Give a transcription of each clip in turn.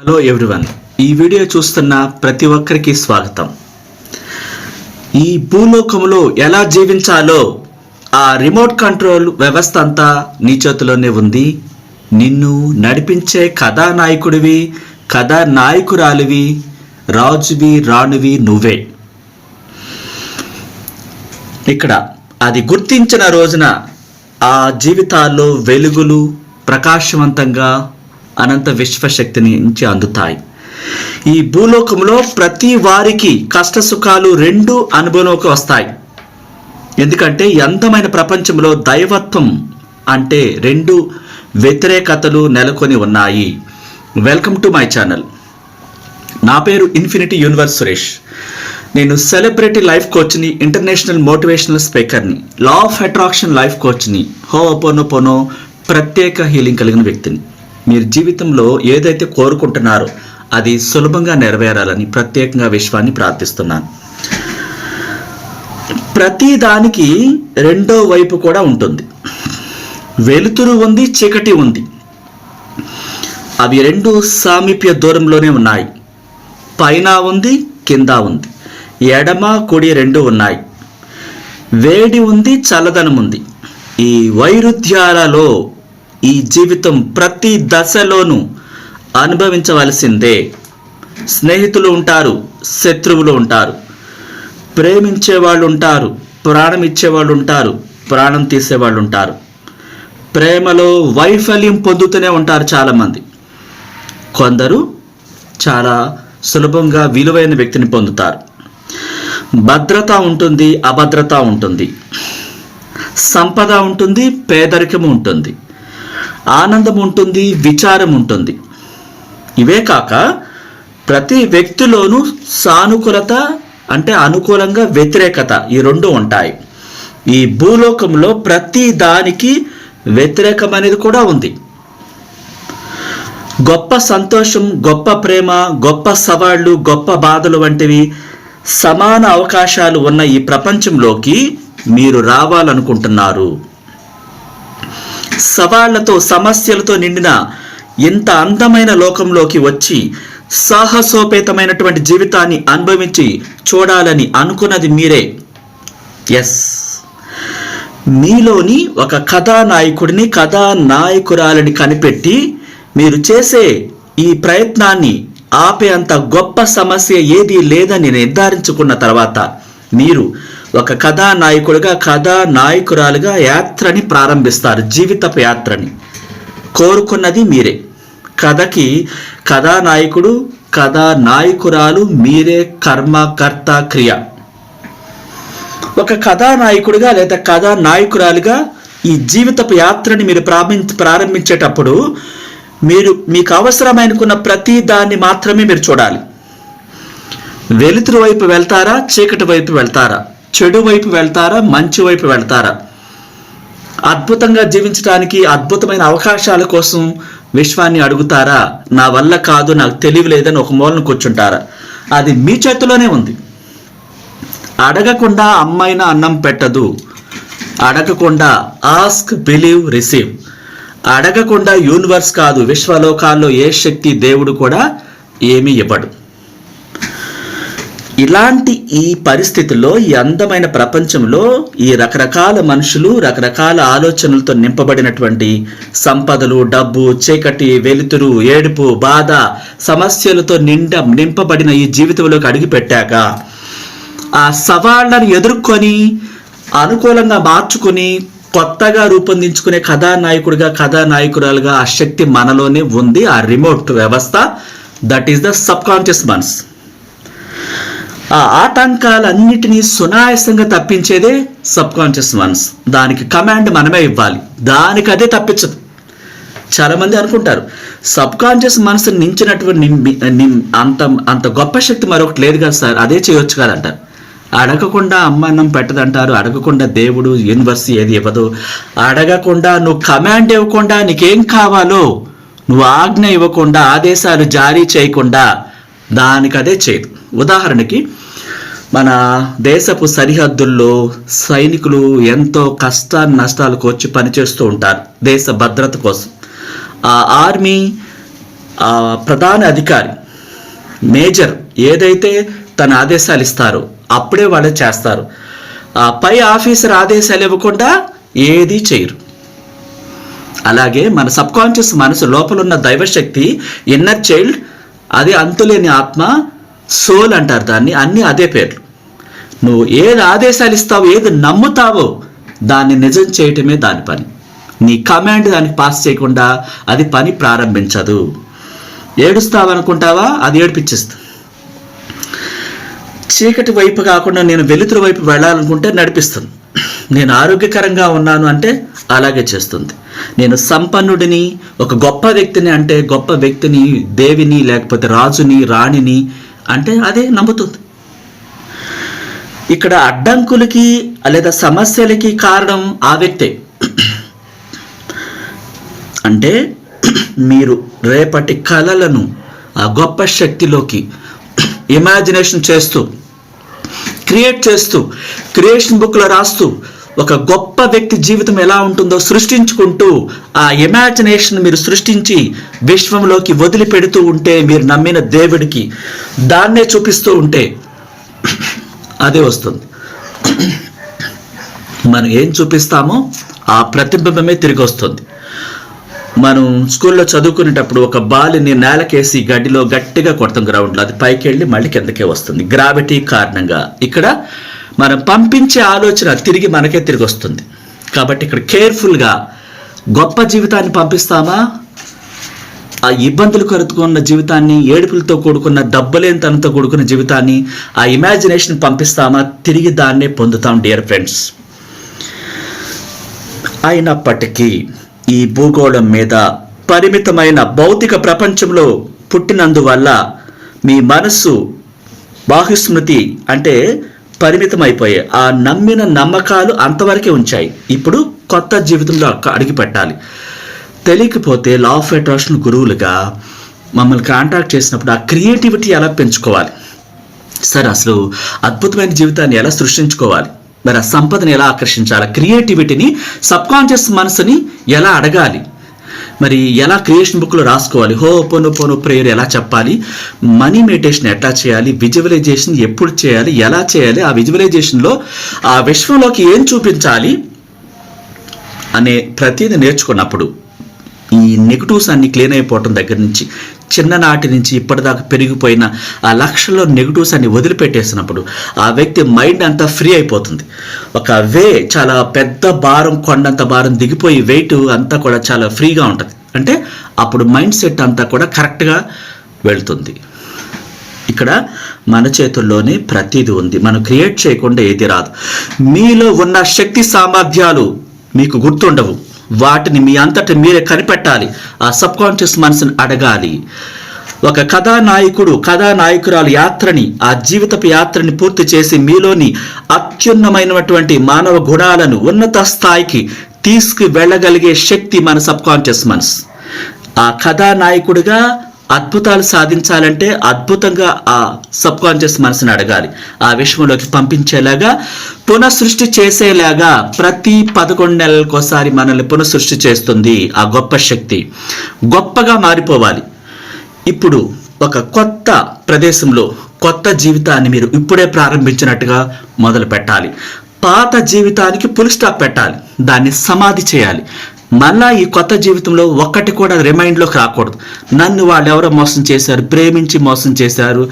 Hello everyone ఈ video చూస్తున్న ప్రతి ఒక్కరికి స్వాగతం. ఈ భూలోకంలో ఎలా జీవించాలో ఆ రిమోట్ కంట్రోల్ వ్యవస్థ అంతా నీ చేతిలోనే ఉంది. నిన్ను నడిపించే కథానాయకుడివి కథానాయకురాలివి రాజువి రాణువి నువ్వే. ఇక్కడ అది గుర్తించిన రోజున ఆ జీవితాల్లో వెలుగులు ప్రకాశవంతంగా అనంత విశ్వశక్తి నుంచి అందుతాయి. ఈ భూలోకంలో ప్రతి వారికి కష్ట సుఖాలు రెండు అనుభవంలోకి వస్తాయి. ఎందుకంటే ఈ అందమైన ప్రపంచంలో దైవత్వం అంటే రెండు వ్యతిరేకతలు నెలకొని ఉన్నాయి. వెల్కమ్ టు మై ఛానల్ నా పేరు ఇన్ఫినిటీ యూనివర్స్ సురేష్. నేను సెలబ్రిటీ లైఫ్ కోచ్ని ఇంటర్నేషనల్ మోటివేషనల్ స్పీకర్ని లా ఆఫ్ అట్రాక్షన్ లైఫ్ కోచ్ని హో అపోనో పోనో ప్రత్యేక హీలింగ్ కలిగిన వ్యక్తిని. మీరు జీవితంలో ఏదైతే కోరుకుంటున్నారో అది సులభంగా నెరవేరాలని ప్రత్యేకంగా విశ్వాన్ని ప్రార్థిస్తున్నాను. ప్రతి దానికి రెండో వైపు కూడా ఉంటుంది. వెలుతురు ఉంది చీకటి ఉంది. అవి రెండు సామీప్య దూరంలోనే ఉన్నాయి. పైన ఉంది కింద ఉంది. ఎడమ కుడి రెండు ఉన్నాయి. వేడి ఉంది చల్లదనం ఉంది. ఈ వైరుధ్యాలలో ఈ జీవితం ప్రతి దశలోనూ అనుభవించవలసిందే. స్నేహితులు ఉంటారు శత్రువులు ఉంటారు. ప్రేమించే వాళ్ళు ఉంటారు ప్రాణం ఇచ్చేవాళ్ళు ఉంటారు ప్రాణం తీసేవాళ్ళు ఉంటారు. ప్రేమలో వైఫల్యం పొందుతూనే ఉంటారు చాలామంది. కొందరు చాలా సులభంగా విలువైన వ్యక్తిని పొందుతారు. భద్రత ఉంటుంది అభద్రత ఉంటుంది. సంపద ఉంటుంది పేదరికం ఉంటుంది. ఆనందం ఉంటుంది విచారం ఉంటుంది. ఇవే కాక ప్రతి వ్యక్తిలోనూ సానుకూలత అంటే అనుకూలంగా వ్యతిరేకత ఈ రెండు ఉంటాయి. ఈ భూలోకంలో ప్రతి దానికి వ్యతిరేకం అనేది కూడా ఉంది. గొప్ప సంతోషం గొప్ప ప్రేమ గొప్ప సవాళ్ళు గొప్ప బాధలు వంటివి సమాన అవకాశాలు ఉన్న ఈ ప్రపంచంలోకి మీరు రావాలనుకుంటున్నారు. సవాళ్ళతో సమస్యలతో నిండిన ఇంత అందమైన లోకంలోకి వచ్చి సాహసోపేతమైనటువంటి జీవితాన్ని అనుభవించి చూడాలని అనుకున్నది మీరే. ఎస్ మీలోని ఒక కథానాయకుడిని కథానాయకురాలని కనిపెట్టి మీరు చేసే ఈ ప్రయత్నాన్ని ఆపే అంత గొప్ప సమస్య ఏదీ లేదని నిర్ధారించుకున్న తర్వాత మీరు ఒక కథానాయకుడిగా కథానాయకురాలుగా యాత్రని ప్రారంభిస్తారు జీవితపు యాత్రని. కోరుకున్నది మీరే. కథకి కథానాయకుడు కథానాయకురాలు మీరే కర్మ కర్త క్రియ. ఒక కథానాయకుడిగా లేదా కథానాయకురాలుగా ఈ జీవితపు యాత్రని మీరు ప్రారంభి ప్రారంభించేటప్పుడు మీరు మీకు అవసరమైనకున్న ప్రతి దాన్ని మాత్రమే మీరు చూడాలి. వెలుతురు వైపు వెళ్తారా చీకటి వైపు వెళ్తారా? చెడు వైపు వెళ్తారా? మంచి వైపు వెళ్తారా? అద్భుతంగా జీవించడానికి అద్భుతమైన అవకాశాల కోసం విశ్వాన్ని అడుగుతారా? నా వల్ల కాదు నాకు తెలివి లేదని ఒక మూలను కూర్చుంటారా? అది మీ చేతిలోనే ఉంది. అడగకుండా అమ్మాయిన అన్నం పెట్టదు. అడగకుండా ఆస్క్ బిలీవ్ రిసీవ్ అడగకుండా యూనివర్స్ కాదు విశ్వలోకాల్లో ఏ శక్తి దేవుడు కూడా ఏమీ ఇవ్వడు. ఇలాంటి ఈ పరిస్థితుల్లో ఈ అందమైన ప్రపంచంలో ఈ రకరకాల మనుషులు రకరకాల ఆలోచనలతో నింపబడినటువంటి సంపదలు డబ్బు చీకటి వెలుతురు ఏడుపు బాధ సమస్యలతో నిండ నింపబడిన ఈ జీవితంలోకి అడుగుపెట్టాక ఆ సవాళ్ళను ఎదుర్కొని అనుకూలంగా మార్చుకుని కొత్తగా రూపొందించుకునే కథానాయకుడిగా కథానాయకురాలుగా ఆ శక్తి మనలోనే ఉంది. ఆ రిమోట్ వ్యవస్థ that is the subconscious mind ఆ ఆటంకాలన్నిటినీ సునాయాసంగా తప్పించేదే సబ్ కాన్షియస్ మనస్ దానికి కమాండ్ మనమే ఇవ్వాలి. దానికి అదే తప్పించదు. చాలామంది అనుకుంటారు సబ్ కాన్షియస్ మనసు నించినటువంటి నిం- అంత అంత గొప్ప శక్తి మరొకటి లేదు కదా సార్. అదే చేయొచ్చు కదా అంటారు. అడగకుండా అమ్మ అన్నం పెట్టదంటారు. అడగకుండా దేవుడు యూనివర్స్ ఏది ఇవ్వదు. అడగకుండా నువ్వు కమాండ్ ఇవ్వకుండా నీకేం కావాలో నువ్వు ఆజ్ఞ ఇవ్వకుండా ఆదేశాలు జారీ చేయకుండా దానికి అదే చేయదు ఉదాహరణకి మన దేశపు సరిహద్దుల్లో సైనికులు ఎంతో కష్ట నష్టాలకు వచ్చి పనిచేస్తూ ఉంటారు దేశ భద్రత కోసం. ఆ ఆర్మీ ప్రధాన అధికారి మేజర్ ఏదైతే తన ఆదేశాలు ఇస్తారో అప్పుడే వాళ్ళు చేస్తారు. ఆ పై ఆఫీసర్ ఆదేశాలు ఇవ్వకుండా ఏది చేయరు. అలాగే మన సబ్ కాన్షియస్ మనసు లోపలున్న దైవశక్తి ఇన్నర్ చైల్డ్ అది అంతులేని ఆత్మ సోల్ అంటారు దాన్ని అన్ని అదే పేర్లు. నువ్వు ఏది ఆదేశాలు ఇస్తావో ఏది నమ్ముతావో దాన్ని నిజం చేయటమే దాని పని. నీ కమాండ్ దానికి పాస్ చేయకుండా అది పని ప్రారంభించదు. ఏడుస్తావనుకుంటావా? అది ఏడిపించేస్తుంది. చీకటి వైపు కాకుండా నేను వెలుతురు వైపు వెళ్ళాలనుకుంటే నడిపిస్తుంది. నేను ఆరోగ్యకరంగా ఉన్నాను అంటే అలాగే చేస్తుంది. నేను సంపన్నుడిని ఒక గొప్ప వ్యక్తిని అంటే గొప్ప వ్యక్తిని దేవిని లేకపోతే రాజుని రాణిని అంటే అదే నమ్ముతుంది. ఇక్కడ అడ్డంకులకి లేదా సమస్యలకి కారణం ఆ వ్యక్తే. అంటే మీరు రేపటి కళలను ఆ గొప్ప శక్తిలోకి ఇమాజినేషన్ చేస్తూ క్రియేట్ చేస్తూ క్రియేషన్ బుక్లో రాస్తూ ఒక గొప్ప వ్యక్తి జీవితం ఎలా ఉంటుందో సృష్టించుకుంటూ ఆ ఇమాజినేషన్ మీరు సృష్టించి విశ్వంలోకి వదిలిపెడుతూ ఉంటే మీరు నమ్మిన దేవుడికి దాన్నే చూపిస్తూ ఉంటే అదే వస్తుంది. మనం ఏం చూపిస్తామో ఆ ప్రతిబింబమే తిరిగి వస్తుంది. మనం స్కూల్లో చదువుకునేటప్పుడు ఒక బాల్ని నేలకేసి గడ్డిలో గట్టిగా కొడతాం గ్రౌండ్లో అది పైకి వెళ్ళి మళ్ళీ కిందకే వస్తుంది. గ్రావిటీ కారణంగా. ఇక్కడ మనం పంపించే ఆలోచన తిరిగి మనకే తిరిగి వస్తుంది. కాబట్టి ఇక్కడ కేర్ఫుల్గా గొప్ప జీవితాన్ని పంపిస్తామా? ఆ ఇబ్బందులు కరుతుకున్న జీవితాన్ని ఏడుపులతో కూడుకున్న డబ్బులేనితనంతో కూడుకున్న జీవితాన్ని ఆ ఇమాజినేషన్ పంపిస్తామా? తిరిగి దాన్నే పొందుతాం డియర్ ఫ్రెండ్స్. అయినప్పటికీ ఈ భూగోళం మీద పరిమితమైన భౌతిక ప్రపంచంలో పుట్టినందువల్ల మీ మనస్సు బాహుస్మృతి అంటే పరిమితమైపోయాయి ఆ నమ్మిన నమ్మకాలు అంతవరకే ఉంచాయి. ఇప్పుడు కొత్త జీవితంలో అక్క అడిగి పెట్టాలి తెలియకపోతే లా ఆఫ్ అట్రాక్షన్ గురువులుగా మమ్మల్ని కాంటాక్ట్ చేసినప్పుడు ఆ క్రియేటివిటీ ఎలా పెంచుకోవాలి? సార్ అసలు అద్భుతమైన జీవితాన్ని ఎలా సృష్టించుకోవాలి? మరి ఆ సంపదను ఎలా ఆకర్షించాలి? క్రియేటివిటీని సబ్కాన్షియస్ మనసుని ఎలా అడగాలి? మరి ఎలా క్రియేషన్ బుక్లో రాసుకోవాలి? హో పోను పోను ప్రేయర్ ఎలా చెప్పాలి? మనీ మెడిటేషన్ ఎట్లా చేయాలి? విజువలైజేషన్ ఎప్పుడు చేయాలి? ఎలా చేయాలి? ఆ విజువలైజేషన్లో ఆ విశ్వంలోకి ఏం చూపించాలి? అనే ప్రతిదీ నేర్చుకున్నప్పుడు ఈ నెగిటివ్స్ అన్ని క్లీన్ అయిపోవటం దగ్గర నుంచి చిన్ననాటి నుంచి ఇప్పటిదాకా పెరిగిపోయిన ఆ లక్షల్లో నెగిటివ్స్ అన్ని వదిలిపెట్టేసినప్పుడు ఆ వ్యక్తి మైండ్ అంతా ఫ్రీ అయిపోతుంది. ఒక వే చాలా పెద్ద భారం కొండంత భారం దిగిపోయి వెయిట్ అంతా కూడా చాలా ఫ్రీగా ఉంటుంది. అంటే అప్పుడు మైండ్ సెట్ అంతా కూడా కరెక్ట్గా వెళ్తుంది. ఇక్కడ మన చేతుల్లోనే ప్రతిదీ ఉంది. మనం క్రియేట్ చేయకుండా ఏది రాదు. మీలో ఉన్న శక్తి సామర్థ్యాలు మీకు గుర్తుండవు. వాటిని మీ అంతటి మీరే కనిపెట్టాలి. ఆ సబ్ కాన్షియస్ మనసుని అడగాలి. ఒక కథానాయకుడు కథానాయకురాలు యాత్రని ఆ జీవితపు యాత్రని పూర్తి చేసి మీలోని అత్యున్నమైనటువంటి మానవ గుణాలను ఉన్నత స్థాయికి తీసుకు వెళ్ళగలిగే శక్తి మన సబ్ కాన్షియస్ మనసు ఆ కథానాయకుడిగా అద్భుతాలు సాధించాలంటే అద్భుతంగా ఆ సబ్ కాన్షియస్ మనసుని అడగాలి. ఆ విషయంలోకి పంపించేలాగా పునఃసృష్టి చేసేలాగా ప్రతి పదకొండు నెలలకోసారి మనల్ని పునఃసృష్టి చేస్తుంది ఆ గొప్ప శక్తి. గొప్పగా మారిపోవాలి. ఇప్పుడు ఒక కొత్త ప్రదేశంలో కొత్త జీవితాన్ని మీరు ఇప్పుడే ప్రారంభించినట్టుగా మొదలు పెట్టాలి పాత జీవితానికి పులి స్టాప్ పెట్టాలి. దాన్ని సమాధి చేయాలి. మళ్ళా ఈ కొత్త జీవితంలో ఒక్కటి కూడా రిమైండ్లోకి రాకూడదు. నన్ను వాళ్ళు ఎవరో మోసం చేశారు ప్రేమించి మోసం చేశారు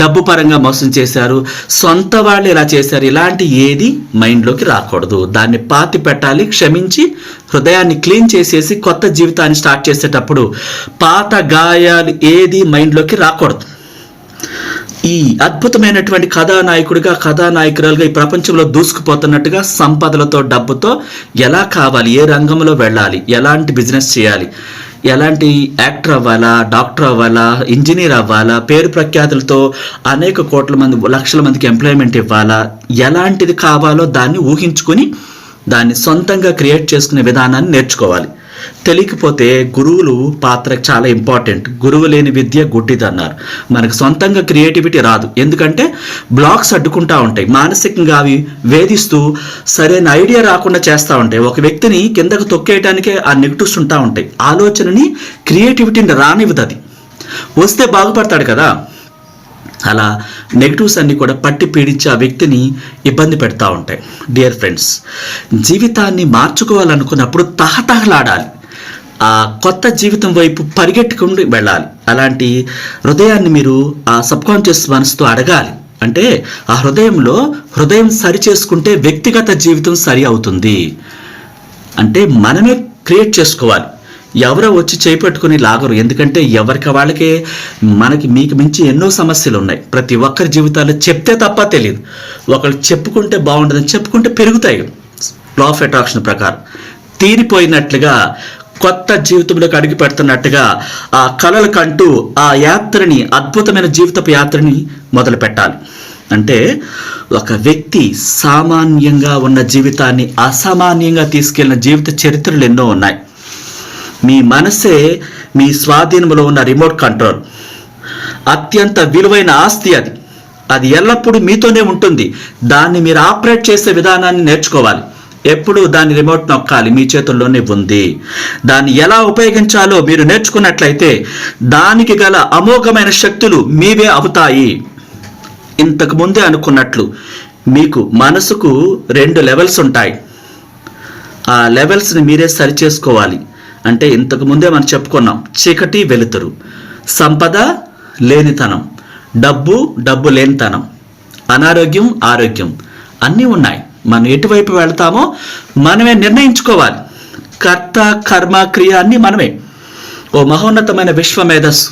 డబ్బు పరంగా మోసం చేశారు సొంత వాళ్ళు ఇలా చేశారు ఇలాంటి ఏది మైండ్లోకి రాకూడదు. దాన్ని పాతి పెట్టాలి క్షమించి హృదయాన్ని క్లీన్ చేసేసి కొత్త జీవితాన్ని స్టార్ట్ చేసేటప్పుడు పాత గాయాలు ఏది మైండ్లోకి రాకూడదు. ఈ అద్భుతమైనటువంటి కథానాయకుడిగా కథానాయకురాలుగా ఈ ప్రపంచంలో దూసుకుపోతున్నట్టుగా సంపదలతో డబ్బుతో ఎలా కావాలి ఏ రంగంలో వెళ్ళాలి ఎలాంటి బిజినెస్ చేయాలి ఎలాంటి యాక్టర్ అవ్వాలా డాక్టర్ అవ్వాలా ఇంజనీర్ అవ్వాలా పేరు ప్రఖ్యాతులతో అనేక కోట్ల మంది లక్షల మందికి ఎంప్లాయ్మెంట్ ఇవ్వాలా ఎలాంటిది కావాలో దాన్ని ఊహించుకొని దాన్ని సొంతంగా క్రియేట్ చేసుకునే విధానాన్ని నేర్చుకోవాలి. తెలియకపోతే గురువులు పాత్ర చాలా ఇంపార్టెంట్. గురువు లేని విద్య గుడ్డిదన్నారు. మనకు సొంతంగా క్రియేటివిటీ రాదు. ఎందుకంటే బ్లాక్స్ అడ్డుకుంటా ఉంటాయి. మానసికంగా అవి వేధిస్తూ సరైన ఐడియా రాకుండా చేస్తూ ఉంటాయి. ఒక వ్యక్తిని కిందకు తొక్కేయడానికే ఆ నెగిటివ్స్ ఉంటా ఉంటాయి. ఆలోచనని క్రియేటివిటీని రానివ్వదు అది. వస్తే బాగుపడతాడు కదా. అలా నెగిటివ్స్ అన్నీ కూడా పట్టి పీడించి ఆ వ్యక్తిని ఇబ్బంది పెడతా ఉంటాయి. డియర్ ఫ్రెండ్స్ జీవితాన్ని మార్చుకోవాలనుకున్నప్పుడు తహతహలాడాలి. ఆ కొత్త జీవితం వైపు పరిగెట్టుకుని వెళ్ళాలి. అలాంటి హృదయాన్ని మీరు ఆ సబ్కాన్షియస్ మనసుతో అడగాలి. అంటే ఆ హృదయంలో హృదయం సరి చేసుకుంటే వ్యక్తిగత జీవితం సరి అవుతుంది. అంటే మనమే క్రియేట్ చేసుకోవాలి. ఎవరో వచ్చి చేపట్టుకుని లాగరు. ఎందుకంటే ఎవరికి వాళ్ళకే మనకి మీకు మించి ఎన్నో సమస్యలు ఉన్నాయి ప్రతి ఒక్కరి జీవితాల్లో చెప్తే తప్ప తెలియదు ఒకళ్ళు చెప్పుకుంటే బాగుంటుందని చెప్పుకుంటే పెరుగుతాయి. లా ఆఫ్ అట్రాక్షన్ ప్రకారం. తీరిపోయినట్లుగా కొత్త జీవితంలోకి అడుగు పెడుతున్నట్టుగా ఆ కలలు కంటూ ఆ యాత్రని అద్భుతమైన జీవితపు యాత్రని మొదలు పెట్టాలి. అంటే ఒక వ్యక్తి సామాన్యంగా ఉన్న జీవితాన్ని అసామాన్యంగా తీసుకెళ్ళిన జీవిత చరిత్రలు ఎన్నో ఉన్నాయి. మీ మనసే మీ స్వాధీనంలో ఉన్న రిమోట్ కంట్రోల్. అత్యంత విలువైన ఆస్తి అది. అది ఎల్లప్పుడూ మీతోనే ఉంటుంది. దాన్ని మీరు ఆపరేట్ చేసే విధానాన్ని నేర్చుకోవాలి. ఎప్పుడు దాని రిమోట్ నొక్కాలి. మీ చేతుల్లోనే ఉంది. దాన్ని ఎలా ఉపయోగించాలో మీరు నేర్చుకున్నట్లయితే దానికి గల అమోఘమైన శక్తులు మీవే అవుతాయి. ఇంతకు ముందే అనుకున్నట్లు మీకు మనసుకు రెండు లెవెల్స్ ఉంటాయి. ఆ లెవెల్స్ని మీరే సరి చేసుకోవాలి అంటే ఇంతకు ముందే మనం చెప్పుకున్నాం చీకటి వెలుతురు. సంపద లేనితనం డబ్బు డబ్బు లేనితనం అనారోగ్యం ఆరోగ్యం అన్నీ ఉన్నాయి. మనం ఎటువైపు వెళ్తామో మనమే నిర్ణయించుకోవాలి. కర్త కర్మ క్రియ అన్నీ మనమే. ఓ మహోన్నతమైన విశ్వ మేధస్సు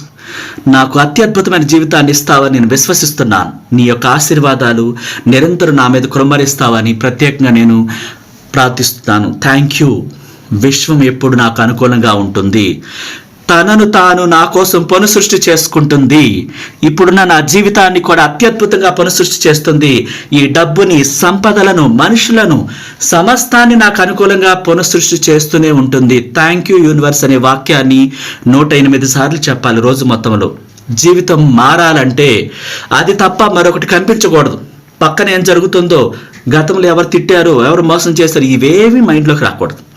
నాకు అత్యద్భుతమైన జీవితాన్ని ఇస్తావని నేను విశ్వసిస్తున్నాను. నీ యొక్క ఆశీర్వాదాలు నిరంతరం నా మీద కురుమరిస్తావని ప్రత్యేకంగా నేను ప్రార్థిస్తున్నాను. థ్యాంక్ యూ విశ్వం ఎప్పుడు నాకు అనుకూలంగా ఉంటుంది. తనను తాను నా కోసం పునఃసృష్టి చేసుకుంటుంది. ఇప్పుడున్న నా జీవితాన్ని కూడా అత్యద్భుతంగా పునఃసృష్టి చేస్తుంది. ఈ డబ్బుని సంపదలను మనుషులను సమస్తాన్ని నాకు అనుకూలంగా పునఃసృష్టి చేస్తూనే ఉంటుంది. థ్యాంక్ యూ యూనివర్స్ అనే వాక్యాన్ని నూట ఎనిమిది సార్లు చెప్పాలి రోజు మొత్తంలో. జీవితం మారాలంటే అది తప్ప మరొకటి కనిపించకూడదు. పక్కన ఏం జరుగుతుందో గతంలో ఎవరు తిట్టారో ఎవరు మోసం చేశారు ఇవేవి మైండ్లోకి రాకూడదు.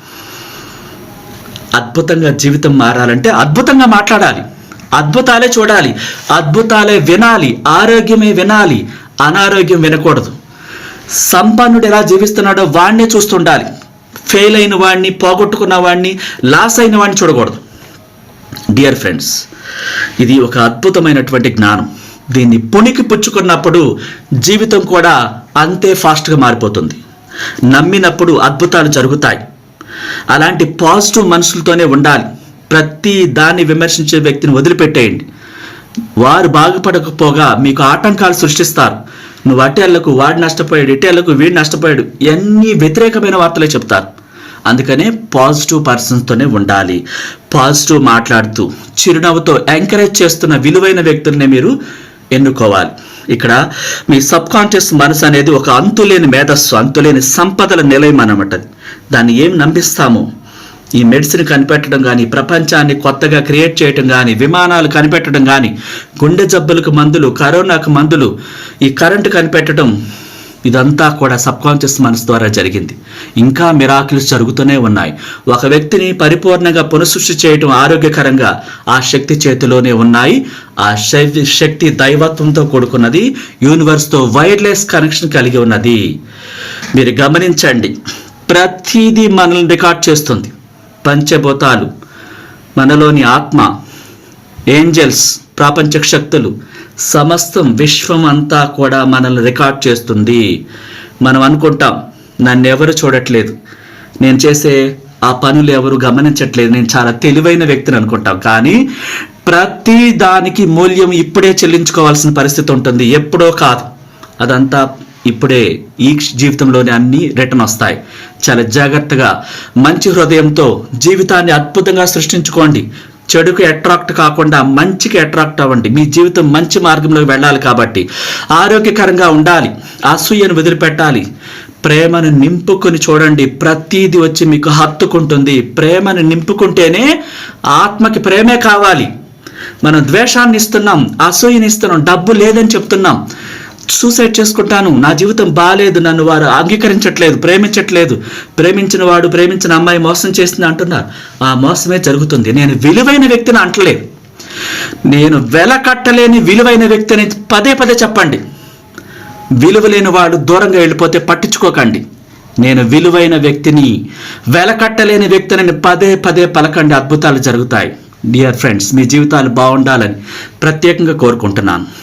అద్భుతంగా జీవితం మారాలంటే అద్భుతంగా మాట్లాడాలి. అద్భుతాలే చూడాలి. అద్భుతాలే వినాలి. ఆరోగ్యమే వినాలి. అనారోగ్యం వినకూడదు. సంపన్నుడు ఎలా జీవిస్తున్నాడో వాడినే చూస్తుండాలి. ఫెయిల్ అయిన వాడిని పోగొట్టుకున్న వాడిని లాస్ అయిన వాడిని చూడకూడదు. డియర్ ఫ్రెండ్స్ ఇది ఒక అద్భుతమైనటువంటి జ్ఞానం. దీన్ని పుణికి పుచ్చుకున్నప్పుడు జీవితం కూడా అంతే ఫాస్ట్గా మారిపోతుంది. నమ్మినప్పుడు అద్భుతాలు జరుగుతాయి. అలాంటి పాజిటివ్ మనుషులతోనే ఉండాలి. ప్రతి దాన్ని విమర్శించే వ్యక్తిని వదిలిపెట్టేయండి. వారు బాగుపడకపోగా మీకు ఆటంకాలు సృష్టిస్తారు. నువ్వు అటేళ్ళకు వాడు నష్టపోయాడు ఇటేళ్ళకు వీడు నష్టపోయాడు ఎన్ని వ్యతిరేకమైన వార్తలే చెప్తారు. అందుకనే పాజిటివ్ పర్సన్స్తోనే ఉండాలి. పాజిటివ్ మాట్లాడుతూ చిరునవ్వుతో ఎంకరేజ్ చేస్తున్న విలువైన వ్యక్తులనే మీరు ఎన్నుకోవాలి. ఇక్కడ మీ సబ్ కాన్షియస్ మనసు అనేది ఒక అంతులేని మేధస్సు అంతులేని సంపదల నిలయం అనమాట దాన్ని ఏం నమ్మిస్తామో? ఈ మెడిసిన్ కనిపెట్టడం కానీ ప్రపంచాన్ని కొత్తగా క్రియేట్ చేయటం కానీ విమానాలు కనిపెట్టడం కానీ గుండె జబ్బులకు మందులు కరోనాకు మందులు ఈ కరెంటు కనిపెట్టడం ఇదంతా కూడా సబ్కాన్షియస్ మనసు ద్వారా జరిగింది. ఇంకా మిరాకిల్స్ జరుగుతూనే ఉన్నాయి. ఒక వ్యక్తిని పరిపూర్ణంగా పునఃసృష్టి చేయటం ఆరోగ్యకరంగా ఆ శక్తి చేతిలోనే ఉన్నాయి. ఆ శక్తి శక్తి దైవత్వంతో కూడుకున్నది యూనివర్స్తో వైర్లెస్ కనెక్షన్ కలిగి ఉన్నది. మీరు గమనించండి ప్రతిదీ మనల్ని రికార్డ్ చేస్తుంది. పంచభూతాలు మనలోని ఆత్మ ఏంజల్స్ ప్రాపంచక శక్తులు. సమస్తం విశ్వం అంతా కూడా మనల్ని రికార్డ్ చేస్తుంది. మనం అనుకుంటాం నన్ను ఎవరు చూడట్లేదు. నేను చేసే ఆ పనులు ఎవరు గమనించట్లేదు. నేను చాలా తెలివైన వ్యక్తిని అనుకుంటాం. కానీ ప్రతి దానికి మూల్యం ఇప్పుడే చెల్లించుకోవాల్సిన పరిస్థితి ఉంటుంది. ఎప్పుడో కాదు. అదంతా ఇప్పుడే ఈ జీవితంలోనే అన్ని రిటర్న్ వస్తాయి. చాలా జాగ్రత్తగా మంచి హృదయంతో జీవితాన్ని అద్భుతంగా సృష్టించుకోండి. చెడుకు అట్రాక్ట్ కాకుండా మంచికి అట్రాక్ట్ అవ్వండి. మీ జీవితం మంచి మార్గంలోకి వెళ్ళాలి కాబట్టి ఆరోగ్యకరంగా ఉండాలి. అసూయను వదిలిపెట్టాలి. ప్రేమను నింపుకొని చూడండి. ప్రతీది వచ్చి మీకు హత్తుకుంటుంది. ప్రేమను నింపుకుంటేనే ఆత్మకి ప్రేమే కావాలి. మనం ద్వేషాన్ని ఇస్తున్నాం అసూయని ఇస్తున్నాం డబ్బు లేదని చెప్తున్నాం. సూసైడ్ చేసుకుంటాను. నా జీవితం బాగాలేదు నన్ను వారు అంగీకరించట్లేదు ప్రేమించట్లేదు. ప్రేమించిన వాడు ప్రేమించిన అమ్మాయి మోసం చేస్తుంది అంటున్నారు. ఆ మోసమే జరుగుతుంది. నేను విలువైన వ్యక్తిని అంటలేదు నేను వెల కట్టలేని విలువైన వ్యక్తిని పదే పదే చెప్పండి. విలువ లేని వాడు దూరంగా వెళ్ళిపోతే పట్టించుకోకండి. నేను విలువైన వ్యక్తిని వెలకట్టలేని వ్యక్తిని పదే పదే పలకండి. అద్భుతాలు జరుగుతాయి. డియర్ ఫ్రెండ్స్ మీ జీవితాలు బాగుండాలని ప్రత్యేకంగా కోరుకుంటున్నాను.